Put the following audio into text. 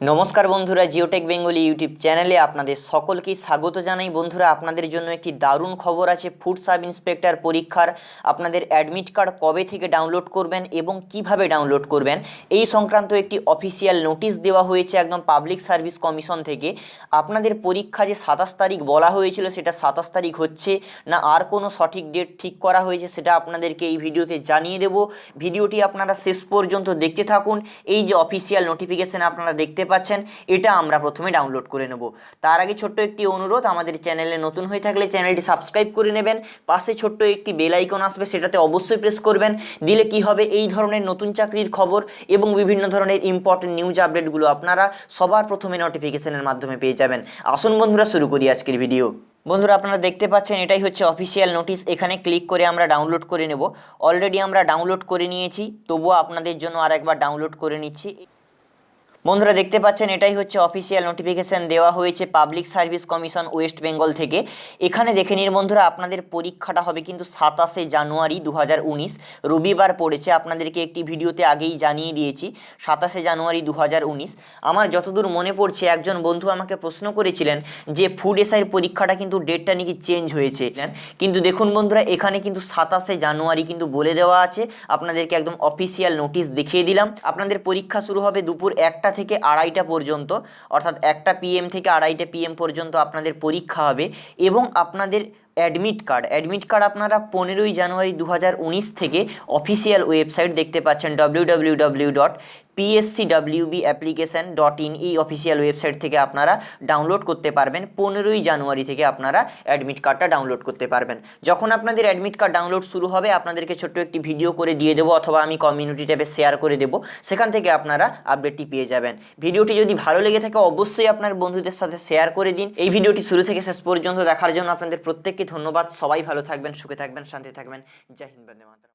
নমস্কার বন্ধুরা, Geotech Bengali YouTube চ্যানেলে আপনাদের সকলকেই স্বাগত জানাই। বন্ধুরা, আপনাদের জন্য একটি দারুণ খবর আছে, ফুড সাব ইন্সপেক্টর পরীক্ষার। আপনাদের অ্যাডমিট কার্ড কবে থেকে ডাউনলোড করবেন এবং কীভাবে ডাউনলোড করবেন? এই সংক্রান্ত একটি অফিসিয়াল নোটিশ দেওয়া হয়েছে একদম পাবলিক সার্ভিস কমিশন থেকে। আপনাদের পরীক্ষা যে সাতাশ তারিখ বলা হয়েছিল, সেটা সাতাশ তারিখ হচ্ছে না আর কোনো সঠিক ডেট ঠিক করা হয়েছে, সেটা আপনাদেরকে এই ভিডিওতে জানিয়ে দেব। ভিডিওটি আপনারা শেষ পর্যন্ত দেখতে থাকুন। এই যে অফিসিয়াল নোটিফিকেশান আপনারা দেখতে পাচ্ছেন, এটা আমরা প্রথমে ডাউনলোড করে নেব। তার আগে ছোট্ট একটি অনুরোধ, আমাদের চ্যানেলে নতুন হয়ে থাকলে চ্যানেলটি সাবস্ক্রাইব করে নেবেন। পাশে ছোট্ট একটি বেল আইকন আসবে, সেটাতে অবশ্যই প্রেস করবেন। দিলে কি হবে? এই ধরনের নতুন চাকরির খবর এবং বিভিন্ন ধরনের ইম্পর্টেন্ট নিউজ আপডেটগুলো আপনারা সবার প্রথমে নোটিফিকেশনের মাধ্যমে পেয়ে যাবেন। আসুন বন্ধুরা, শুরু করি আজকের ভিডিও বন্ধুরা, আপনারা দেখতে পাচ্ছেন, এটাই হচ্ছে অফিসিয়াল নোটিশ এখানে ক্লিক করে আমরা ডাউনলোড করে নেব। অলরেডি আমরা ডাউনলোড করে নিয়েছি, তবুও আপনাদের জন্য আর একবার ডাউনলোড করে নিচ্ছি। বন্ধুরা দেখতে পাচ্ছেন, এটাই হচ্ছে অফিসিয়াল নোটিফিকেশান দেওয়া হয়েছে public service commission West Bengal থেকে। এখানে দেখে নিন বন্ধুরা, আপনাদের পরীক্ষাটা হবে কিন্তু সাতাশে জানুয়ারি দু হাজার উনিশ। রবিবার পড়েছে, আপনাদেরকে একটি ভিডিওতে আগেই জানিয়ে দিয়েছি, সাতাশে জানুয়ারি দু হাজার উনিশ। আমার যতদূর মনে পড়ছে, একজন বন্ধু আমাকে প্রশ্ন করেছিলেন যে ফুড এসআইয়ের পরীক্ষাটা কিন্তু ডেটটা নাকি চেঞ্জ হয়েছে। কিন্তু দেখুন বন্ধুরা, এখানে কিন্তু সাতাশে জানুয়ারি কিন্তু বলে দেওয়া আছে। আপনাদেরকে একদম অফিসিয়াল নোটিশ দেখিয়ে দিলাম। আপনাদের পরীক্ষা শুরু হবে দুপুর একটা থেকে আড়াইটা পর্যন্ত, অর্থাৎ একটা পিএম থেকে আড়াইটা পিএম পর্যন্ত আপনাদের পরীক্ষা হবে এবং আপনাদের অ্যাডমিট কার্ড অ্যাডমিট কার্ড আপনারা পনেরোই জানুয়ারি দু হাজার উনিশ থেকে অফিসিয়াল ওয়েবসাইট দেখতে পাচ্ছেন W PSC WB application dot in এই অফিসিয়াল ওয়েবসাইট থেকে আপনারা ডাউনলোড করতে পারবেন। পনেরোই জানুয়ারি থেকে আপনারা অ্যাডমিট কার্ডটা ডাউনলোড করতে পারবেন। যখন আপনাদের অ্যাডমিট কার্ড ডাউনলোড শুরু হবে, আপনাদেরকে ছোট্ট একটি ভিডিও করে দিয়ে দেবো অথবা আমি কমিউনিটি ট্যাবে শেয়ার করে দেবো। সেখান থেকে আপনারা আপডেটটি পেয়ে যাবেন। ভিডিওটি যদি ভালো লেগে থাকে, অবশ্যই আপনার বন্ধুদের সাথে শেয়ার করে দিন। এই ভিডিওটি শুরু থেকে শেষ পর্যন্ত দেখার জন্য আপনাদের প্রত্যেককে ধন্যবাদ। সবাই ভালো থাকবেন, সুখে থাকবেন, শান্তি থাকবেন। জয় হিন্দ, বন্দে মাতরম।